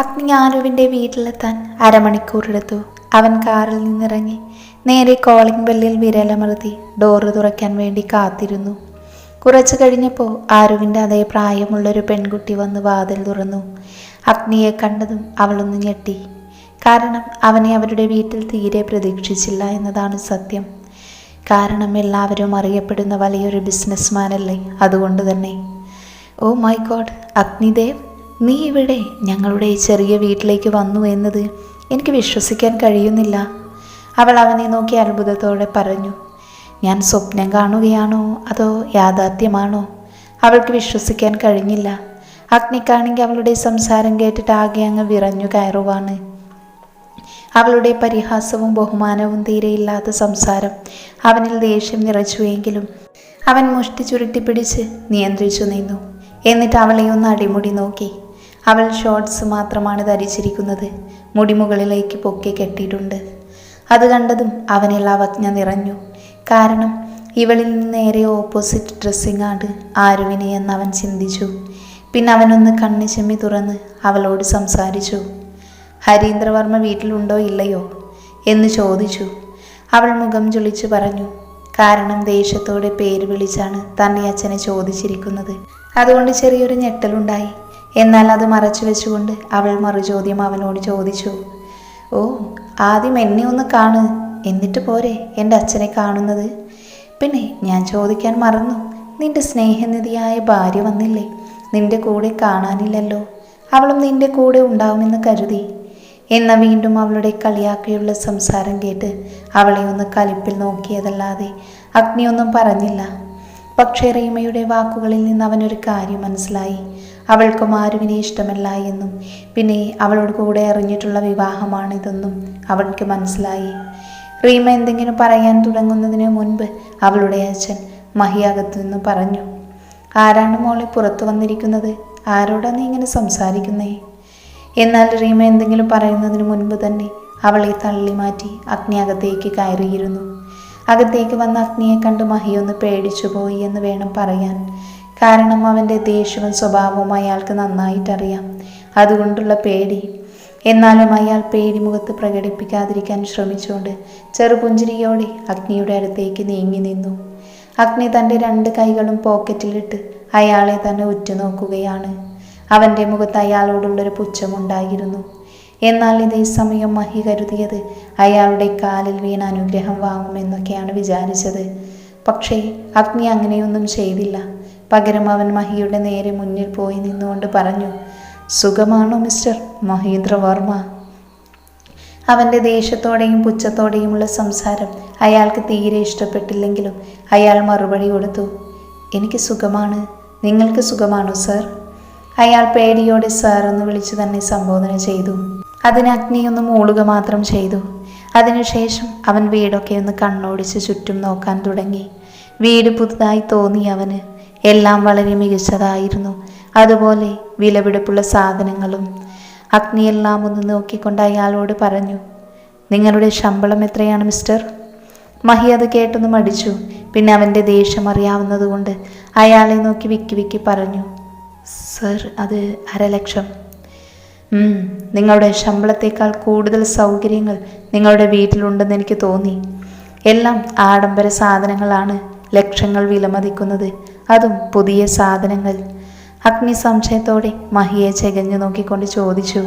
അഗ്നി വീട്ടിലെത്താൻ വീട്ടിലെത്താൻ അരമണിക്കൂറെടുത്തു. അവൻ കാറിൽ നിന്നിറങ്ങി നേരെ കോളിംഗ് ബെല്ലിൽ വിരലമർത്തി ഡോറ് തുറയ്ക്കാൻ വേണ്ടി കാത്തിരുന്നു. കുറച്ചു കഴിഞ്ഞപ്പോൾ ആരുവിന്റെ അതേ പ്രായമുള്ളൊരു പെൺകുട്ടി വന്ന് വാതിൽ തുറന്നു. അഗ്നിയെ കണ്ടതും അവളൊന്ന് ഞെട്ടി. കാരണം അവനെ അവരുടെ വീട്ടിൽ തീരെ പ്രതീക്ഷിച്ചില്ല എന്നതാണ് സത്യം. കാരണം എല്ലാവരും അറിയപ്പെടുന്ന വലിയൊരു ബിസിനസ്മാനല്ലേ അതുകൊണ്ട് തന്നെ. Oh my god Agnidev? നീ ഇവിടെ ഞങ്ങളുടെ ഈ ചെറിയ വീട്ടിലേക്ക് വന്നു എന്നത് എനിക്ക് വിശ്വസിക്കാൻ കഴിയുന്നില്ല. അവൾ അവനെ നോക്കി അത്ഭുതത്തോടെ പറഞ്ഞു ഞാൻ സ്വപ്നം കാണുകയാണോ അതോ യാഥാർത്ഥ്യമാണോ? അവൾക്ക് വിശ്വസിക്കാൻ കഴിഞ്ഞില്ല. അഗ്നിക്കാണെങ്കിൽ അവളുടെ സംസാരം കേട്ടിട്ട് ആകെ അങ്ങ് വിറഞ്ഞു കയറുവാണ്. അവളുടെ പരിഹാസവും ബഹുമാനവും തീരെയില്ലാത്ത സംസാരം അവനിൽ ദേഷ്യം നിറച്ചുവെങ്കിലും അവൻ മുഷ്ടി ചുരുട്ടിപ്പിടിച്ച് നിയന്ത്രിച്ചു നിന്നു. എന്നിട്ട് അവളെ ഒന്ന് അടിമുടി നോക്കി. അവൾ ഷോർട്സ് മാത്രമാണ് ധരിച്ചിരിക്കുന്നത്. മുടി മുകളിലേക്ക് പൊക്കി കെട്ടിയിട്ടുണ്ട്. അത് കണ്ടതും അവനിൽ അവജ്ഞ നിറഞ്ഞു. കാരണം ഇവളിൽ നിന്ന് നേരെ ഓപ്പോസിറ്റ് ഡ്രസ്സിംഗ് ആണ് ആരുവിനെ എന്ന് അവൻ ചിന്തിച്ചു. പിന്നെ അവനൊന്ന് കണ്ണി ചെമ്മി തുറന്ന് അവളോട് സംസാരിച്ചു. ഹരീന്ദ്രവർമ്മ വീട്ടിലുണ്ടോ ഇല്ലയോ? എന്ന് ചോദിച്ചു. അവൾ മുഖം ചുളിച്ചു പറഞ്ഞു. കാരണം ദേഷ്യത്തോടെ പേര് വിളിച്ചാണ് തന്നെ അച്ഛനെ ചോദിച്ചിരിക്കുന്നത്. അതുകൊണ്ട് ചെറിയൊരു ഞെട്ടലുണ്ടായി. എന്നാൽ അത് മറച്ചു വെച്ചുകൊണ്ട് അവൾ മറുചോദ്യം അവനോട് ചോദിച്ചു ഓ ആദ്യം എന്നെ ഒന്ന് കാണ്. എന്നിട്ട് പോരെ എന്റെ അച്ഛനെ കാണുന്നത്? പിന്നെ ഞാൻ ചോദിക്കാൻ മറന്നു. നിന്റെ സ്നേഹനിധിയായ ഭാര്യ വന്നില്ലേ? നിന്റെ കൂടെ കാണാനില്ലല്ലോ. അവളും നിന്റെ കൂടെ ഉണ്ടാവുമെന്ന് കരുതി. എന്ന വീണ്ടും അവളുടെ കളിയാക്കിയുള്ള സംസാരം കേട്ട് അവളെ ഒന്ന് കലിപ്പിൽ നോക്കിയതല്ലാതെ അഗ്നിയൊന്നും പറഞ്ഞില്ല. പക്ഷേ റീമയുടെ വാക്കുകളിൽ നിന്ന് അവനൊരു കാര്യം മനസ്സിലായി. അവൾക്കും ആരുവിനെ ഇഷ്ടമല്ല എന്നും. പിന്നെ അവളോട് കൂടെ അറിഞ്ഞിട്ടുള്ള വിവാഹമാണിതെന്നും അവൾക്ക് മനസ്സിലായി. റീമ എന്തെങ്കിലും പറയാൻ തുടങ്ങുന്നതിന് മുൻപ് അവളുടെ അച്ഛൻ മഹിയകത്തു നിന്ന് പറഞ്ഞു ആരാണ് മോളെ പുറത്തു വന്നിരിക്കുന്നത്? ആരോടാണ് നീ ഇങ്ങനെ സംസാരിക്കുന്നേ? എന്നാൽ റീമ എന്തെങ്കിലും പറയുന്നതിന് മുൻപ് തന്നെ അവളെ തള്ളി മാറ്റി അഗ്നി അകത്തേക്ക് കയറിയിരുന്നു. അകത്തേക്ക് വന്ന അഗ്നിയെ കണ്ട് മഹിയൊന്ന് പേടിച്ചുപോയി എന്ന് വേണം പറയാൻ. കാരണം അവന്റെ ദേഷ്യവും സ്വഭാവവും അയാൾക്ക് നന്നായിട്ടറിയാം. അതുകൊണ്ടുള്ള പേടി. എന്നാലും അയാൾ പേടി മുഖത്ത് പ്രകടിപ്പിക്കാതിരിക്കാൻ ശ്രമിച്ചുകൊണ്ട് ചെറുപുഞ്ചിരിയോടെ അഗ്നിയുടെ അടുത്തേക്ക് നീങ്ങി നിന്നു. അഗ്നി തന്റെ രണ്ട് കൈകളും പോക്കറ്റിലിട്ട് അയാളെ തന്നെ ഉറ്റുനോക്കുകയാണ്. അവന്റെ മുഖത്ത് അയാളോടുള്ളൊരു പുച്ഛമുണ്ടായിരുന്നു. എന്നാൽ ഇതേ സമയം മഹി കരുതിയത് അയാളുടെ കാലിൽ വീണ അനുഗ്രഹം വാങ്ങുമെന്നൊക്കെയാണ് വിചാരിച്ചത്. പക്ഷേ അഗ്നി അങ്ങനെയൊന്നും ചെയ്തില്ല. പകരം അവൻ മഹിയുടെ നേരെ മുന്നിൽ പോയി നിന്നുകൊണ്ട് പറഞ്ഞു സുഖമാണോ മിസ്റ്റർ മഹീന്ദ്രവർമ്മ? അവന്റെ ദേഷ്യത്തോടെയും പുച്ഛത്തോടെയുമുള്ള സംസാരം അയാൾക്ക് തീരെ ഇഷ്ടപ്പെട്ടില്ലെങ്കിലും അയാൾ മറുപടി കൊടുത്തു എനിക്ക് സുഖമാണ്. നിങ്ങൾക്ക് സുഖമാണോ സർ? അയാൾ പേടിയോടെ സാർ എന്ന് വിളിച്ചു തന്നെ സംബോധന ചെയ്തു. അതിന് അഗ്നിയൊന്ന് മൂളുക മാത്രം ചെയ്തു. അതിനുശേഷം അവൻ വീടൊക്കെ ഒന്ന് കണ്ണോടിച്ച് ചുറ്റും നോക്കാൻ തുടങ്ങി. വീട് പുതുതായി തോന്നി അവന്. എല്ലാം വളരെ മികച്ചതായിരുന്നു. അതുപോലെ വിലപിടിപ്പുള്ള സാധനങ്ങളും അഗ്നിയെല്ലാം ഒന്ന് നോക്കിക്കൊണ്ട് അയാളോട് പറഞ്ഞു നിങ്ങളുടെ ശമ്പളം എത്രയാണ് മിസ്റ്റർ? മഹി അത് കേട്ടൊന്ന് മടിച്ചു. പിന്നെ അവന്റെ ദേഷ്യം അറിയാവുന്നതുകൊണ്ട് അയാളെ നോക്കി വിക്കി വിക്കി പറഞ്ഞു സർ അത് അരലക്ഷം. നിങ്ങളുടെ ശമ്പളത്തേക്കാൾ കൂടുതൽ സൗകര്യങ്ങൾ നിങ്ങളുടെ വീട്ടിലുണ്ടെന്ന് എനിക്ക് തോന്നി. എല്ലാം ആഡംബര സാധനങ്ങളാണ് ലക്ഷങ്ങൾ വിലമതിക്കുന്നത്. അതും പുതിയ സാധനങ്ങൾ. അഗ്നി സംശയത്തോടെ മഹിയെ ചെകഞ്ഞു നോക്കിക്കൊണ്ട് ചോദിച്ചു.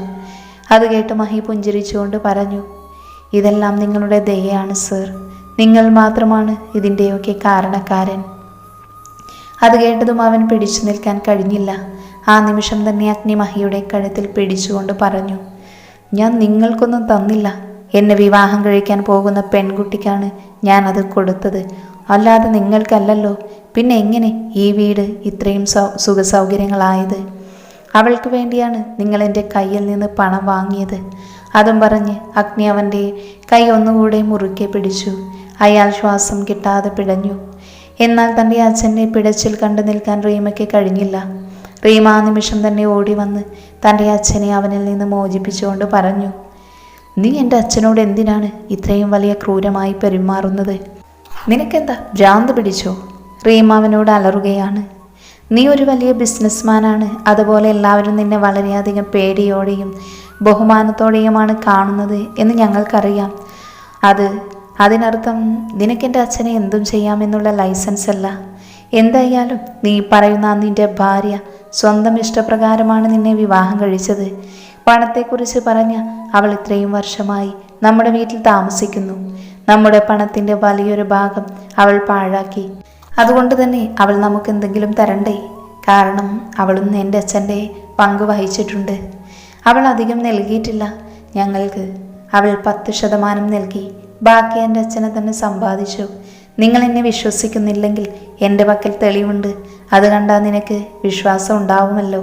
അത് കേട്ട് മഹി പുഞ്ചിരിച്ചുകൊണ്ട് പറഞ്ഞു ഇതെല്ലാം നിങ്ങളുടെ ദയയാണ് സർ. നിങ്ങൾ മാത്രമാണ് ഇതിന്റെയൊക്കെ കാരണക്കാരൻ. അത് കേട്ടതും അവൻ പിടിച്ചു നിൽക്കാൻ കഴിഞ്ഞില്ല. ആ നിമിഷം തന്നെ അഗ്നി മഹിയുടെ കഴുത്തിൽ പിടിച്ചുകൊണ്ട് പറഞ്ഞു ഞാൻ നിങ്ങൾക്കൊന്നും തന്നില്ല. എന്നെ വിവാഹം കഴിക്കാൻ പോകുന്ന പെൺകുട്ടിക്കാണ് ഞാൻ അത് കൊടുത്തത്. അല്ലാതെ നിങ്ങൾക്കല്ലല്ലോ. പിന്നെ എങ്ങനെ ഈ വീട് ഇത്രയും സൗ സുഖസൗകര്യങ്ങളായത്? അവൾക്ക് വേണ്ടിയാണ് നിങ്ങൾ എന്റെ കയ്യിൽ നിന്ന് പണം വാങ്ങിയത്. അതും പറഞ്ഞ് അഗ്നി അവന്റെ കൈ ഒന്നുകൂടെ മുറുക്കെ പിടിച്ചു. അയാൾ ശ്വാസം കിട്ടാതെ പിടഞ്ഞു. എന്നാൽ തന്റെ അച്ഛന്റെ പിടച്ചിൽ കണ്ടു നിൽക്കാൻ റീമയ്ക്ക് കഴിഞ്ഞില്ല. റീമ ആ നിമിഷം തന്നെ ഓടി വന്ന് തന്റെ അച്ഛനെ അവനിൽ നിന്ന് മോചിപ്പിച്ചുകൊണ്ട് പറഞ്ഞു നീ എന്റെ അച്ഛനോട് എന്തിനാണ് ഇത്രയും വലിയ ക്രൂരമായി പെരുമാറുന്നത്? നിനക്കെന്താ ഭ്രാന്ത് പിടിച്ചോ? റീമ അവനോട് അലറുകയാണ്. നീ ഒരു വലിയ ബിസിനസ്മാനാണ്. അതുപോലെ എല്ലാവരും നിന്നെ വളരെയധികം പേടിയോടെയും ബഹുമാനത്തോടെയുമാണ് കാണുന്നത് എന്ന് ഞങ്ങൾക്കറിയാം. അത് അതിനർത്ഥം നിനക്കെന്റെ അച്ഛനെ എന്തും ചെയ്യാമെന്നുള്ള ലൈസൻസ് അല്ല. എന്തായാലും നീ പറയുന്ന നിന്റെ ഭാര്യ സ്വന്തം ഇഷ്ടപ്രകാരമാണ് നിന്നെ വിവാഹം കഴിച്ചത്. പണത്തെക്കുറിച്ച് പറഞ്ഞ അവൾ ഇത്രയും വർഷമായി നമ്മുടെ വീട്ടിൽ താമസിക്കുന്നു. നമ്മുടെ പണത്തിന്റെ വലിയൊരു ഭാഗം അവൾ പാഴാക്കി. അതുകൊണ്ട് തന്നെ അവൾ നമുക്ക് എന്തെങ്കിലും തരണ്ടേ? കാരണം അവളും എന്റെ അച്ഛന്റെ പങ്ക് വഹിച്ചിട്ടുണ്ട്. അവൾ അധികം നൽകിയിട്ടില്ല ഞങ്ങൾക്ക്. അവൾ പത്ത് ശതമാനം നൽകി. ബാക്കി എന്റെ അച്ഛനെ തന്നെ സമ്പാദിച്ചു. നിങ്ങൾ എന്നെ വിശ്വസിക്കുന്നില്ലെങ്കിൽ എന്റെ പക്കൽ തെളിവുണ്ട്. അത് കണ്ടാൽ നിനക്ക് വിശ്വാസം ഉണ്ടാവുമല്ലോ.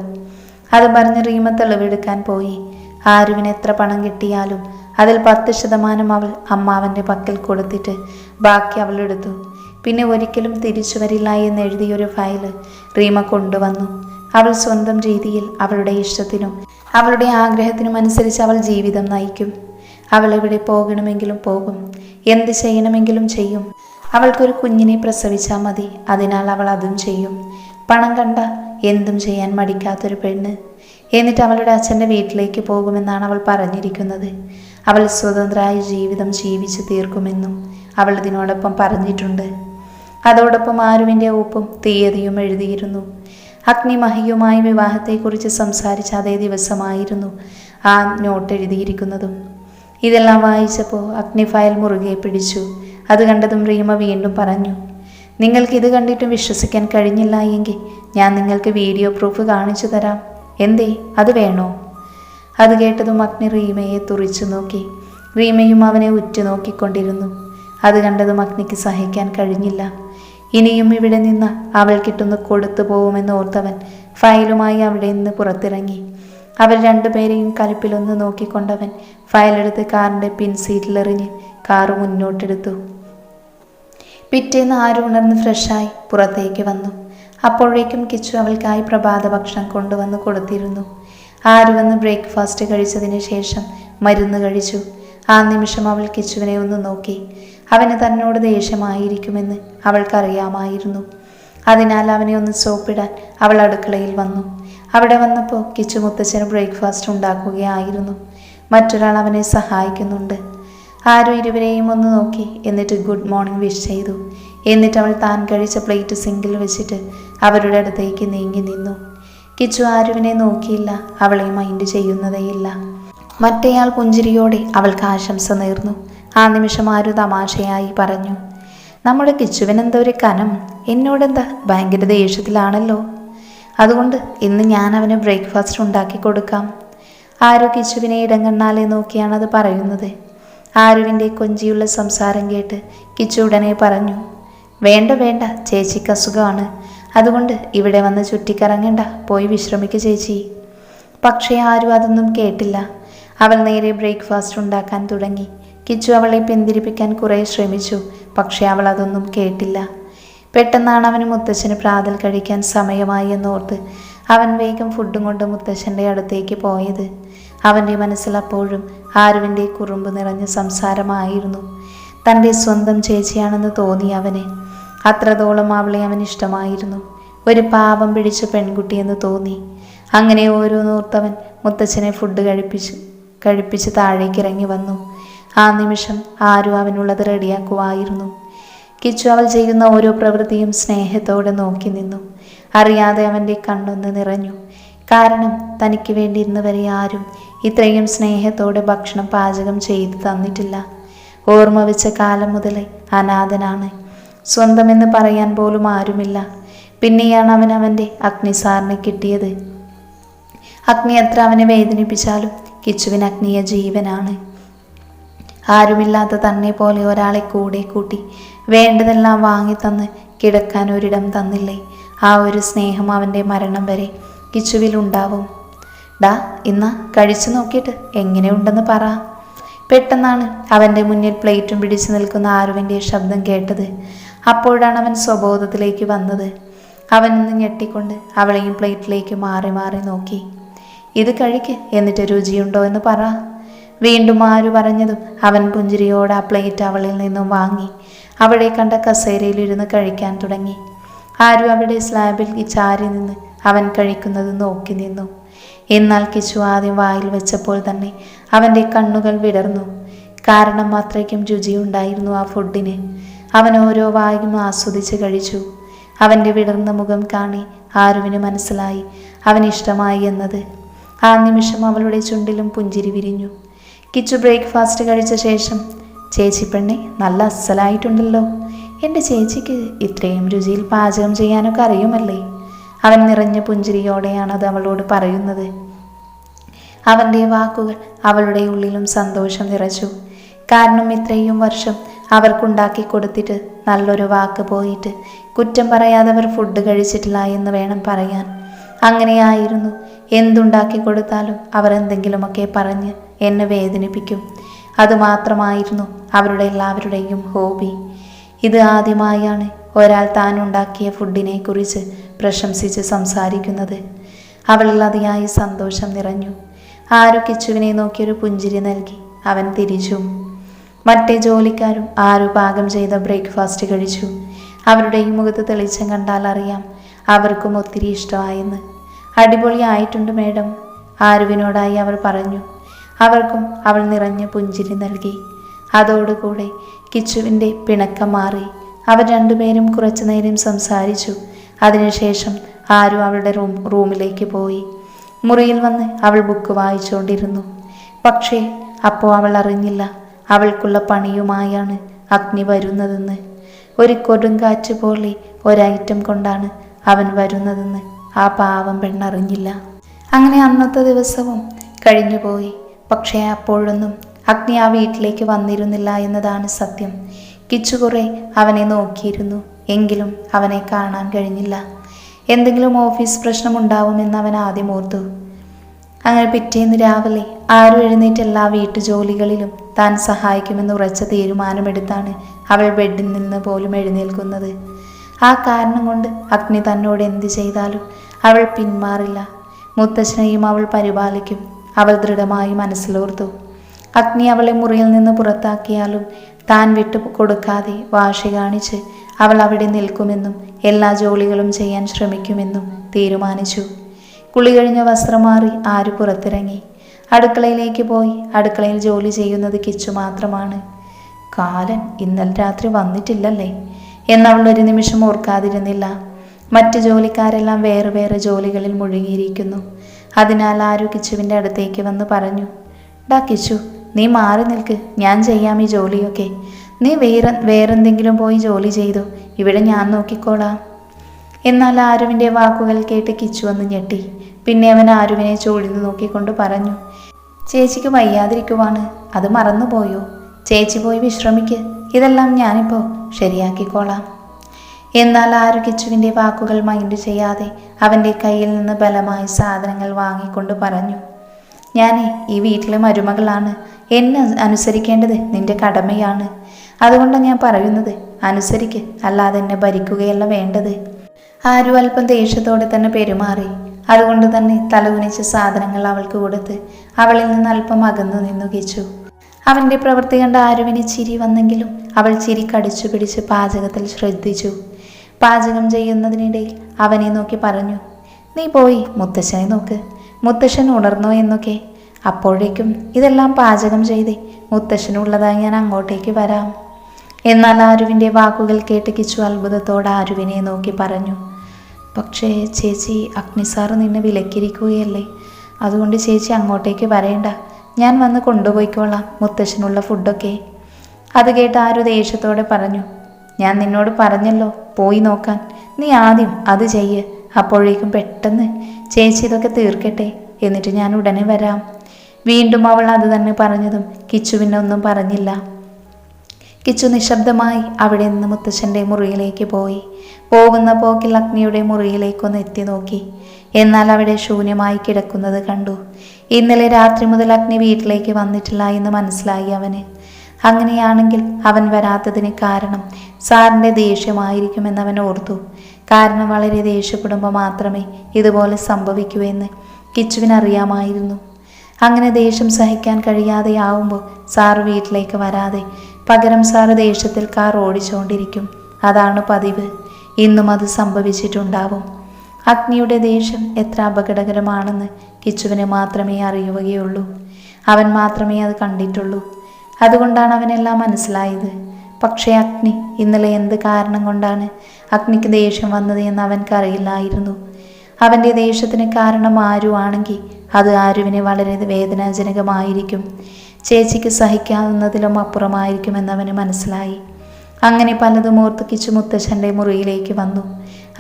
അത് പറഞ്ഞ് റീമ തെളിവെടുക്കാൻ പോയി. ആരുവിന് എത്ര പണം കിട്ടിയാലും അതിൽ പത്ത് ശതമാനം അവൾ അമ്മാവന്റെ പക്കൽ കൊടുത്തിട്ട് ബാക്കി അവൾ എടുത്തു. പിന്നെ ഒരിക്കലും തിരിച്ചു വരില്ല എന്ന് എഴുതിയൊരു ഫയൽ റീമ കൊണ്ടുവന്നു. അവൾ സ്വന്തം രീതിയിൽ അവളുടെ ഇഷ്ടത്തിനും അവളുടെ ആഗ്രഹത്തിനും അനുസരിച്ച് അവൾ ജീവിതം നയിക്കും. അവൾ എവിടെ പോകണമെങ്കിലും പോകും. എന്ത് ചെയ്യണമെങ്കിലും ചെയ്യും. അവൾക്കൊരു കുഞ്ഞിനെ പ്രസവിച്ചാൽ മതി. അതിനാൽ അവൾ അതും ചെയ്യും. പണം കണ്ട എന്തും ചെയ്യാൻ മടിക്കാത്തൊരു പെണ്ണ്. എന്നിട്ട് അവളുടെ അച്ഛന്റെ വീട്ടിലേക്ക് പോകുമെന്നാണ് അവൾ പറഞ്ഞിരിക്കുന്നത്. അവൾ സ്വതന്ത്രമായ ജീവിതം ജീവിച്ചു തീർക്കുമെന്നും അവൾ ഇതിനോടൊപ്പം പറഞ്ഞിട്ടുണ്ട്. അതോടൊപ്പം ആരുവിന്റെ ഒപ്പും തീയതിയും എഴുതിയിരുന്നു. അഗ്നിമഹിയുമായി വിവാഹത്തെക്കുറിച്ച് സംസാരിച്ച അതേ ദിവസമായിരുന്നു ആ നോട്ട് എഴുതിയിരിക്കുന്നതും. ഇതെല്ലാം വായിച്ചപ്പോൾ അഗ്നി ഫയൽ മുറുകെ പിടിച്ചു. അത് കണ്ടതും റീമ വീണ്ടും പറഞ്ഞു നിങ്ങൾക്ക് ഇത് കണ്ടിട്ടും വിശ്വസിക്കാൻ കഴിഞ്ഞില്ല എങ്കിൽ ഞാൻ നിങ്ങൾക്ക് വീഡിയോ പ്രൂഫ് കാണിച്ചു തരാം. എന്തേ അത് വേണോ? അത് കേട്ടതും അഗ്നി റീമയെ തുറിച്ചു നോക്കി. റീമയും അവനെ ഉറ്റുനോക്കിക്കൊണ്ടിരുന്നു. അത് കണ്ടതും അഗ്നിക്ക് സഹിക്കാൻ കഴിഞ്ഞില്ല. ഇനിയും ഇവിടെ നിന്ന് അവൾ കിട്ടുന്ന കൊടുത്തു പോകുമെന്ന് ഓർത്തവൻ ഫയലുമായി അവിടെ നിന്ന് പുറത്തിറങ്ങി. അവർ രണ്ടുപേരെയും കലിപ്പിലൊന്ന് നോക്കിക്കൊണ്ടവൻ ഫയലെടുത്ത് കാറിന്റെ പിൻ സീറ്റിലെറിഞ്ഞ് കാറ് മുന്നോട്ടെടുത്തു. പിറ്റേന്ന് ആരും ഉണർന്ന് ഫ്രഷായി പുറത്തേക്ക് വന്നു. അപ്പോഴേക്കും കിച്ചു അവൾക്കായി പ്രഭാത ഭക്ഷണം കൊണ്ടുവന്ന് കൊടുത്തിരുന്നു. ആര് വന്ന് ബ്രേക്ക്ഫാസ്റ്റ് കഴിച്ചതിന് ശേഷം മരുന്ന് കഴിച്ചു. ആ നിമിഷം അവൾ കിച്ചുവിനെ ഒന്ന് നോക്കി. അവന് തന്നോട് ദേഷ്യമായിരിക്കുമെന്ന് അവൾക്കറിയാമായിരുന്നു. അതിനാൽ അവനെ ഒന്ന് സോപ്പിടാൻ അവൾ അടുക്കളയിൽ വന്നു. അവിടെ വന്നപ്പോൾ കിച്ചു മുത്തച്ഛന് ബ്രേക്ക്ഫാസ്റ്റ് ഉണ്ടാക്കുകയായിരുന്നു. മറ്റൊരാൾ അവനെ സഹായിക്കുന്നുണ്ട്. ആരും ഇരുവരെയും ഒന്ന് നോക്കി എന്നിട്ട് ഗുഡ് മോർണിംഗ് വിഷ് ചെയ്തു. എന്നിട്ട് അവൾ താൻ കഴിച്ച പ്ലേറ്റ് സിങ്കിൽ വെച്ചിട്ട് അവരുടെ അടുത്തേക്ക് നീങ്ങി നിന്നു. കിച്ചു ആരുവിനെ നോക്കിയില്ല അവളെ മൈൻഡ് ചെയ്യുന്നതേയില്ല. മറ്റേയാൾ പുഞ്ചിരിയോടെ അവൾക്ക് ആശംസ നേർന്നു. ആ നിമിഷം ആരു തമാശയായി പറഞ്ഞു നമ്മുടെ കിച്ചുവിനെന്തോ ഒരു കനം എന്നോടെന്താ ഭയങ്കര ദേഷ്യത്തിലാണല്ലോ? അതുകൊണ്ട് ഇന്ന് ഞാൻ അവന് ബ്രേക്ക്ഫാസ്റ്റ് ഉണ്ടാക്കി കൊടുക്കാം. ആരു കിച്ചുവിനെ ഇടങ്ങണ്ണാലെ നോക്കിയാണ് അത് പറയുന്നത്. ആരുവിന്റെ കൊഞ്ചിയുള്ള സംസാരം കേട്ട് കിച്ചു ഉടനെ പറഞ്ഞു വേണ്ട വേണ്ട ചേച്ചിക്ക് അസുഖമാണ്. അതുകൊണ്ട് ഇവിടെ വന്ന് ചുറ്റിക്കറങ്ങണ്ട പോയി വിശ്രമിക്ക് ചേച്ചി. പക്ഷേ ആരും അതൊന്നും കേട്ടില്ല. അവൾ നേരെ ബ്രേക്ക്ഫാസ്റ്റ് ഉണ്ടാക്കാൻ തുടങ്ങി. കിച്ചു അവളെ പിന്തിരിപ്പിക്കാൻ കുറേ ശ്രമിച്ചു പക്ഷേ അവൾ അതൊന്നും കേട്ടില്ല. പെട്ടെന്നാണ് അവന് മുത്തച്ഛന് പ്രാതൽ കഴിക്കാൻ സമയമായി എന്നോർത്ത് അവൻ വേഗം ഫുഡും കൊണ്ട് മുത്തച്ഛന്റെ അടുത്തേക്ക് പോയത്. അവന്റെ മനസ്സിൽ അപ്പോഴും ആരുവിന്റെ കുറുമ്പ് നിറഞ്ഞ സംസാരമായിരുന്നു. തന്റെ സ്വന്തം ചേച്ചിയാണെന്ന് തോന്നി അവന്. അത്രത്തോളം അവളെ അവൻ ഇഷ്ടമായിരുന്നു. ഒരു പാപം പിടിച്ച പെൺകുട്ടിയെന്ന് തോന്നി. അങ്ങനെ ഓരോന്നോർത്തവൻ മുത്തച്ഛനെ ഫുഡ് കഴിപ്പിച്ച് കഴിപ്പിച്ച് താഴേക്ക് ഇറങ്ങി വന്നു. ആ നിമിഷം ആരും അവനുള്ളത് റെഡിയാക്കുവായിരുന്നു. കിച്ചു അവൾ ചെയ്യുന്ന ഓരോ പ്രവൃത്തിയും സ്നേഹത്തോടെ നോക്കി നിന്നു. അറിയാതെ അവന്റെ കണ്ണൊന്ന് നിറഞ്ഞു. കാരണം തനിക്ക് വേണ്ടി ഇന്ന് വരെ ആരും ഇത്രയും സ്നേഹത്തോടെ ഭക്ഷണം പാചകം ചെയ്ത് തന്നിട്ടില്ല. ഓർമ്മ വെച്ച കാലം മുതലേ അനാഥനാണ്. സ്വന്തമെന്ന് പറയാൻ പോലും ആരുമില്ല. പിന്നെയാണ് അവൻ അവന്റെ അഗ്നിസാറിനെ കിട്ടിയത്. അഗ്നി എത്ര അവനെ വേദനിപ്പിച്ചാലും കിച്ചുവിന് അഗ്നിയ ജീവനാണ്. ആരുമില്ലാത്ത തന്നെ പോലെ ഒരാളെ കൂടെ കൂട്ടി വേണ്ടതെല്ലാം വാങ്ങിത്തന്ന് കിടക്കാൻ ഒരിടം തന്നില്ലേ? ആ ഒരു സ്നേഹം അവന്റെ മരണം വരെ കിച്ചുവിലുണ്ടാവും ഡാ ഇന്ന കഴിച്ചു നോക്കിയിട്ട് എങ്ങനെയുണ്ടെന്ന് പറ. പെട്ടെന്നാണ് അവന്റെ മുന്നിൽ പ്ലേറ്റും പിടിച്ചു നിൽക്കുന്ന ആരുവിന്റെ ശബ്ദം കേട്ടത്. അപ്പോഴാണ് അവൻ സ്വബോധത്തിലേക്ക് വന്നത്. അവൻ ഇന്ന് ഞെട്ടിക്കൊണ്ട് അവളെയും പ്ലേറ്റിലേക്ക് മാറി മാറി നോക്കി. ഇത് കഴിക്ക് എന്നിട്ട് രുചിയുണ്ടോ എന്ന് പറ. വീണ്ടും ആര് പറഞ്ഞതും? അവൻ പുഞ്ചിരിയോട് ആ പ്ലേറ്റ് അവളിൽ നിന്നും വാങ്ങി. അവളെ കണ്ട കസേരയിലിരുന്ന് കഴിക്കാൻ തുടങ്ങി. ആരു അവിടെ സ്ലാബിൽ ചാരി നിന്ന് അവൻ കഴിക്കുന്നത് നോക്കി നിന്നു. എന്നാൽ കിച്ചു ആദ്യം വായിൽ വെച്ചപ്പോൾ തന്നെ അവന്റെ കണ്ണുകൾ വിടർന്നു. കാരണം അത്രയ്ക്കും രുചിയുണ്ടായിരുന്നു ആ ഫുഡിന്. അവൻ ഓരോ വായും ആസ്വദിച്ച് കഴിച്ചു. അവന്റെ വിടർന്ന മുഖം കാണി ആരുവിന് മനസ്സിലായി. അവൻ ഇഷ്ടമായി എന്നത്. ആ നിമിഷം അവളുടെ ചുണ്ടിലും പുഞ്ചിരി വിരിഞ്ഞു. കിച്ചു ബ്രേക്ക്ഫാസ്റ്റ് കഴിച്ച ശേഷം ചേച്ചി പെണ്ണി നല്ല അസലായിട്ടുണ്ടല്ലോ. എന്റെ ചേച്ചിക്ക് ഇത്രയും രുചിയിൽ പാചകം ചെയ്യാനൊക്കെ അറിയുമല്ലേ? അവൻ നിറഞ്ഞ പുഞ്ചിരിയോടെയാണ് അത് അവളോട് പറയുന്നത്. അവന്റെ വാക്കുകൾ അവളുടെ ഉള്ളിലും സന്തോഷം നിറച്ചു. കാരണം ഇത്രയും വർഷം അവർക്കുണ്ടാക്കി കൊടുത്തിട്ട് നല്ലൊരു വാക്ക് പോയിട്ട് കുറ്റം പറയാതെ അവർ ഫുഡ് കഴിച്ചിട്ടില്ല എന്ന് വേണം പറയാൻ. അങ്ങനെയായിരുന്നു എന്തുണ്ടാക്കി കൊടുത്താലും അവർ എന്തെങ്കിലുമൊക്കെ പറഞ്ഞ് എന്നെ വേദനിപ്പിക്കും. അതുമാത്രമായിരുന്നു അവരുടെ എല്ലാവരുടെയും ഹോബി. ഇത് ആദ്യമായാണ് ഒരാൾ താൻ ഉണ്ടാക്കിയ ഫുഡിനെ കുറിച്ച് പ്രശംസിച്ച് സംസാരിക്കുന്നത്. അവളിൽ അതിയായ സന്തോഷം നിറഞ്ഞു. ആരോ കിച്ചുവിനെ നോക്കിയൊരു പുഞ്ചിരി നൽകി. അവൻ തിരിച്ചു. മറ്റേ ജോലിക്കാരും ആരോ പാകം ചെയ്ത ബ്രേക്ക്ഫാസ്റ്റ് കഴിച്ചു. അവരുടെ ഈ മുഖത്ത് തെളിച്ചം കണ്ടാൽ അറിയാം അവർക്കും ഒത്തിരി ഇഷ്ടമായെന്ന്. അടിപൊളിയായിട്ടുണ്ട് മേഡം. ആരുവിനോടായി അവർ പറഞ്ഞു. അവർക്കും അവൾ നിറഞ്ഞ പുഞ്ചിരി നൽകി. അതോടുകൂടെ കിച്ചുവിന്റെ പിണക്കം മാറി. അവർ രണ്ടുപേരും കുറച്ചു നേരം സംസാരിച്ചു. അതിനുശേഷം ആരും അവളുടെ റൂം റൂമിലേക്ക് പോയി. മുറിയിൽ വന്ന് അവൾ ബുക്ക് വായിച്ചുകൊണ്ടിരുന്നു. പക്ഷേ അപ്പോൾ അവൾ അറിഞ്ഞില്ല. അവൾക്കുള്ള പണിയുമായാണ് അഗ്നി വരുന്നതെന്ന്. ഒരു കൊടുങ്കാറ്റ് പോലെ ഒരൈറ്റം കൊണ്ടാണ് അവൻ വരുന്നതെന്ന് ആ പാവം പെണ്ണറിഞ്ഞില്ല. അങ്ങനെ അന്നത്തെ ദിവസവും കഴിഞ്ഞുപോയി. പക്ഷേ അപ്പോഴൊന്നും അഗ്നി ആ വീട്ടിലേക്ക് വന്നിരുന്നില്ല എന്നതാണ് സത്യം. കിച്ചു കുറെ അവനെ നോക്കിയിരുന്നു എങ്കിലും അവനെ കാണാൻ കഴിഞ്ഞില്ല. എന്തെങ്കിലും ഓഫീസ് പ്രശ്നമുണ്ടാവുമെന്ന് അവൻ ആദ്യം ഓർത്തു. അങ്ങനെ പിറ്റേന്ന് രാവിലെ ആരും എഴുന്നേറ്റ് എല്ലാ വീട്ടു ജോലികളിലും താൻ സഹായിക്കുമെന്ന് ഉറച്ച തീരുമാനമെടുത്താണ് അവൾ ബെഡിൽ നിന്ന് പോലും എഴുന്നേൽക്കുന്നത്. ആ കാരണം കൊണ്ട് അഗ്നി തന്നോട് എന്ത് ചെയ്താലും അവൾ പിന്മാറില്ല. മുത്തശ്ശനെയും അവൾ പരിപാലിക്കും. അവൾ ദൃഢമായി മനസ്സിലോർത്തു. അഗ്നി അവളെ മുറിയിൽ നിന്ന് പുറത്താക്കിയാലും താൻ വിട്ടു കൊടുക്കാതെ വാശി കാണിച്ച് അവൾ അവിടെ നിൽക്കുമെന്നും എല്ലാ ജോലികളും ചെയ്യാൻ ശ്രമിക്കുമെന്നും തീരുമാനിച്ചു. കുളി കഴിഞ്ഞ വസ്ത്രം മാറി ആര് പുറത്തിറങ്ങി? അടുക്കളയിലേക്ക് പോയി. അടുക്കളയിൽ ജോലി ചെയ്യുന്നത് കിച്ചു മാത്രമാണ്. കാലൻ ഇന്നലെ രാത്രി വന്നിട്ടില്ലല്ലേ? എന്നവൾ ഒരു നിമിഷം ഓർക്കാതിരുന്നില്ല. മറ്റു ജോലിക്കാരെല്ലാം വേറെ വേറെ ജോലികളിൽ മുഴുകിയിരിക്കുന്നു. അതിനാൽ ആരു കിച്ചുവിന്റെ അടുത്തേക്ക് വന്ന് പറഞ്ഞു ഡാ കിച്ചു നീ മാറി നിൽക്ക്. ഞാൻ ചെയ്യാം ഈ ജോലിയൊക്കെ. നീ വേറെ വേറെന്തെങ്കിലും പോയി ജോലി ചെയ്തു? ഇവിടെ ഞാൻ നോക്കിക്കോളാം. എന്നാൽ ആരുവിന്റെ വാക്കുകൾ കേട്ട് കിച്ചു വന്ന് ഞെട്ടി. പിന്നെ അവൻ ആരുവിനെ ചൂടിന്ന് നോക്കിക്കൊണ്ട് പറഞ്ഞു ചേച്ചിക്ക് വയ്യാതിരിക്കുവാണ്. അത് മറന്നുപോയോ? ചേച്ചി പോയി വിശ്രമിക്ക്. ഇതെല്ലാം ഞാനിപ്പോൾ ശരിയാക്കിക്കോളാം. എന്നാൽ ആരോഗ്യച്ചുവിന്റെ വാക്കുകൾ മൈൻഡ് ചെയ്യാതെ അവന്റെ കയ്യിൽ നിന്ന് ബലമായി സാധനങ്ങൾ വാങ്ങിക്കൊണ്ട് പറഞ്ഞു ഞാൻ ഈ വീട്ടിലെ മരുമകളാണ്. എന്നെ അനുസരിക്കേണ്ടത് നിന്റെ കടമയാണ്. അതുകൊണ്ടാണ് ഞാൻ പറയുന്നത് അനുസരിക്ക് അല്ലാതെ എന്നെ ഭരിക്കുകയല്ല വേണ്ടത്. ആരും അല്പം ദേഷ്യത്തോടെ തന്നെ പെരുമാറി. അതുകൊണ്ട് തന്നെ തലകുനിച്ച സാധനങ്ങൾ അവൾക്ക് കൊടുത്ത് അവളിൽ നിന്ന് അല്പം അകന്നു നിന്നു കിച്ചു അവന്റെ പ്രവൃത്തി കണ്ട ആരുവിന് ചിരി വന്നെങ്കിലും അവൾ ചിരി കടിച്ചു പിടിച്ച് പാചകത്തിൽ ശ്രദ്ധിച്ചു. പാചകം ചെയ്യുന്നതിനിടയിൽ അവനെ നോക്കി പറഞ്ഞു നീ പോയി മുത്തശ്ശനെ നോക്ക്. മുത്തശ്ശൻ ഉണർന്നോ എന്നൊക്കെ. അപ്പോഴേക്കും ഇതെല്ലാം പാചകം ചെയ്തേ. മുത്തശ്ശനുള്ളതായി ഞാൻ അങ്ങോട്ടേക്ക് വരാം. എന്നാൽ ആരുവിന്റെ വാക്കുകൾ കേട്ട് കിച്ചു അത്ഭുതത്തോടെ ആരുവിനെ നോക്കി പറഞ്ഞു പക്ഷേ ചേച്ചി അഗ്നിസാറ് നിന്നെ വിലക്കിരിക്കുകയല്ലേ. അതുകൊണ്ട് ചേച്ചി അങ്ങോട്ടേക്ക് വരേണ്ട. ഞാൻ വന്ന് കൊണ്ടുപോയിക്കോളാം മുത്തശ്ശനുള്ള ഫുഡൊക്കെ. അത് കേട്ട് ആരു ദേഷ്യത്തോടെ പറഞ്ഞു ഞാൻ നിന്നോട് പറഞ്ഞല്ലോ പോയി നോക്കാൻ. നീ ആദ്യം അത് ചെയ്യ്. അപ്പോഴേക്കും പെട്ടെന്ന് ചേച്ചി ഇതൊക്കെ തീർക്കട്ടെ എന്നിട്ട് ഞാൻ ഉടനെ വരാം. വീണ്ടും അവൾ അത് തന്നെ പറഞ്ഞതും കിച്ചു പിന്നെ ഒന്നും പറഞ്ഞില്ല. കിച്ചു നിശബ്ദമായി അവിടെ നിന്ന് മുത്തച്ഛന്റെ മുറിയിലേക്ക് പോയി. പോകുന്ന പോക്കിൽ അഗ്നിയുടെ മുറിയിലേക്കൊന്ന് എത്തി നോക്കി. എന്നാൽ അവിടെ ശൂന്യമായി കിടക്കുന്നത് കണ്ടു. ഇന്നലെ രാത്രി മുതൽ അഗ്നി വീട്ടിലേക്ക് വന്നിട്ടില്ല എന്ന് മനസ്സിലായി അവന്. അങ്ങനെയാണെങ്കിൽ അവൻ വരാത്തതിന് കാരണം സാറിന്റെ ദേഷ്യമായിരിക്കുമെന്ന് അവൻ ഓർത്തു. കാരണം വളരെ ദേഷ്യപ്പെടുമ്പോൾ മാത്രമേ ഇതുപോലെ സംഭവിക്കൂ എന്ന് കിച്ചുവിനറിയാമായിരുന്നു അങ്ങനെ ദേഷ്യം സഹിക്കാൻ കഴിയാതെ ആവുമ്പോൾ സാറ് വീട്ടിലേക്ക് വരാതെ പകരം സാർ ദേഷ്യത്തിൽ കാർ ഓടിച്ചുകൊണ്ടിരിക്കും അതാണ് പതിവ്. ഇന്നും അത് സംഭവിച്ചിട്ടുണ്ടാവും. അഗ്നിയുടെ ദേഷ്യം എത്ര അപകടകരമാണെന്ന് കിച്ചുവിന് മാത്രമേ അറിയുകയുള്ളൂ. അവൻ മാത്രമേ അത് കണ്ടിട്ടുള്ളൂ. അതുകൊണ്ടാണ് അവനെല്ലാം മനസ്സിലായത്. പക്ഷേ അഗ്നി ഇന്നലെ എന്ത് കാരണം കൊണ്ടാണ് അഗ്നിക്ക് ദേഷ്യം വന്നത് എന്ന് അവൻക്കറിയില്ലായിരുന്നു. അവന്റെ ദേഷ്യത്തിന് കാരണം ആരു ആണെങ്കിൽ അത് ആരുവിനെ വളരെ വേദനാജനകമായിരിക്കും. ചേച്ചിക്ക് സഹിക്കാവുന്നതിലും അപ്പുറമായിരിക്കുമെന്ന് അവന് മനസ്സിലായി. അങ്ങനെ പലതും ഓർത്തിക്കിച്ച് കിച്ചു മുത്തശ്ശന്റെ മുറിയിലേക്ക് വന്നു.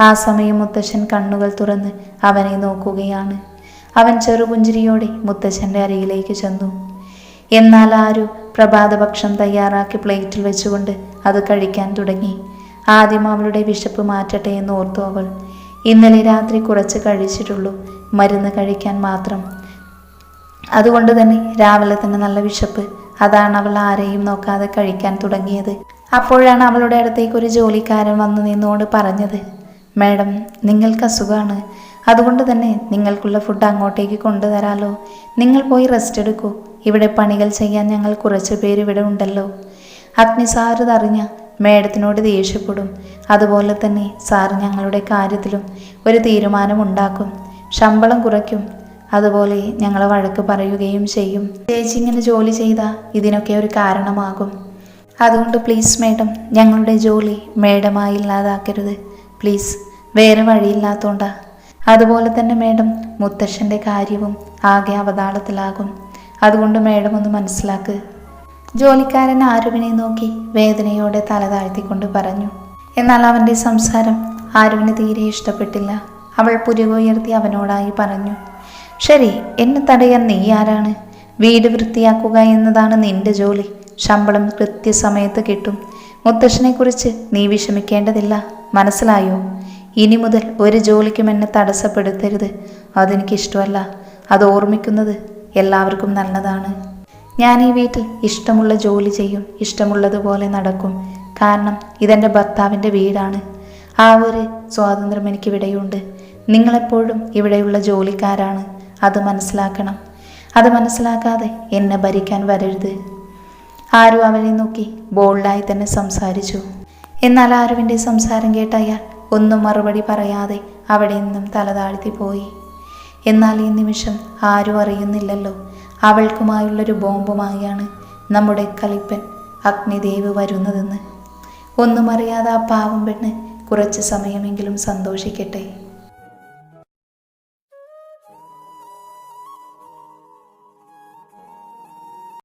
ആ സമയം മുത്തശ്ശൻ കണ്ണുകൾ തുറന്ന് അവനെ നോക്കുകയാണ്. അവൻ ചെറുപുഞ്ചിരിയോടെ മുത്തശ്ശന്റെ അരയിലേക്ക് ചെന്നു. എന്നാൽ ആരു പ്രഭാതഭക്ഷണം തയ്യാറാക്കി പ്ലേറ്റിൽ വെച്ചുകൊണ്ട് അത് കഴിക്കാൻ തുടങ്ങി. ആദ്യം അവളുടെ വിശപ്പ് മാറ്റട്ടെ എന്ന് ഓർത്തു അവൾ. ഇന്നലെ രാത്രി കുറച്ച് കഴിച്ചിട്ടുള്ളൂ മരുന്ന് കഴിക്കാൻ മാത്രം. അതുകൊണ്ട് തന്നെ രാവിലെ തന്നെ നല്ല വിശപ്പ്. അതാണ് അവൾ ആരെയും നോക്കാതെ കഴിക്കാൻ തുടങ്ങിയത്. അപ്പോഴാണ് അവളുടെ അടുത്തേക്ക് ഒരു ജോലിക്കാരൻ വന്നു നിന്നുകൊണ്ട് പറഞ്ഞത് മാഡം നിങ്ങൾക്ക് അസുഖമാണ് അതുകൊണ്ട് തന്നെ നിങ്ങൾക്കുള്ള ഫുഡ് അങ്ങോട്ടേക്ക് കൊണ്ടുതരാലോ നിങ്ങൾ പോയി റെസ്റ്റ് എടുക്കൂ. ഇവിടെ പണികൾ ചെയ്യാൻ ഞങ്ങൾ കുറച്ച് പേര് ഇവിടെ ഉണ്ടല്ലോ. അഗ്നിസാരതറിഞ്ഞ മേഡത്തിനോട് ദേഷ്യപ്പെടും. അതുപോലെ തന്നെ സാർ ഞങ്ങളുടെ കാര്യത്തിലും ഒരു തീരുമാനമുണ്ടാക്കും. ശമ്പളം കുറയ്ക്കും. അതുപോലെ ഞങ്ങളെ വഴക്ക് പറയുകയും ചെയ്യും. ചേച്ചി ഇങ്ങനെ ജോലി ചെയ്താൽ ഇതിനൊക്കെ ഒരു കാരണമാകും. അതുകൊണ്ട് പ്ലീസ് മേഡം ഞങ്ങളുടെ ജോലി മേഡമായി ഇല്ലാതാക്കരുത്. പ്ലീസ് വേറെ വഴിയില്ലാത്തോണ്ടാ അതുപോലെ തന്നെ മേഡം മുത്തശ്ശന്റെ കാര്യവും ആകെ അവതാളത്തിലാകും. അതുകൊണ്ട് മേഡം ഒന്ന് മനസ്സിലാക്ക്. ജോലിക്കാരൻ ആരുവിനെ നോക്കി വേദനയോടെ തല താഴ്ത്തിക്കൊണ്ട് പറഞ്ഞു എന്നാൽ അവന്റെ സംസാരം ആരുവിന് തീരെ ഇഷ്ടപ്പെട്ടില്ല. അവൾ പുരുകുയർത്തി അവനോടായി പറഞ്ഞു ശരി എന്നെ തടയാൻ നീ ആരാണ്? വീട് വൃത്തിയാക്കുക എന്നതാണ് നിന്റെ ജോലി. ശമ്പളം കൃത്യസമയത്ത് കിട്ടും. മുത്തശ്ശനെക്കുറിച്ച് നീ വിഷമിക്കേണ്ടതില്ല. മനസ്സിലായോ? ഇനി മുതൽ ഒരു ജോലിക്കും എന്നെ തടസ്സപ്പെടുത്തരുത്. അതെനിക്കിഷ്ടമല്ല. അത് ഓർമ്മിക്കുന്നത് എല്ലാവർക്കും നല്ലതാണ്. ഞാൻ ഈ വീട്ടിൽ ഇഷ്ടമുള്ള ജോലി ചെയ്യും ഇഷ്ടമുള്ളതുപോലെ നടക്കും. കാരണം ഇതെന്റെ ഭർത്താവിന്റെ വീടാണ്. ആ ഒരു സ്വാതന്ത്ര്യം എനിക്കിവിടെയുണ്ട് നിങ്ങളെപ്പോഴും ഇവിടെയുള്ള ജോലിക്കാരാണ്. അത് മനസ്സിലാക്കണം. അത് മനസ്സിലാക്കാതെ എന്നെ ഭരിക്കാൻ വരരുത്. ആരു അവനെ നോക്കി ബോൾഡായി തന്നെ സംസാരിച്ചു. എന്നാൽ ആരുവിന്റെ സംസാരം കേട്ട അയാൾ ഒന്നും മറുപടി പറയാതെ അവിടെ നിന്നും തലതാഴ്ത്തി പോയി. എന്നാൽ ഈ നിമിഷം ആരും അറിയുന്നില്ലല്ലോ. അവൾക്കുമായുള്ളൊരു ബോംബുമായാണ് നമ്മുടെ കളിപ്പൻ അഗ്നിദേവ് വരുന്നതെന്ന്. ഒന്നും അറിയാതെ ആ പാവം പെണ്ണ് കുറച്ച് സമയമെങ്കിലും സന്തോഷിക്കട്ടെ.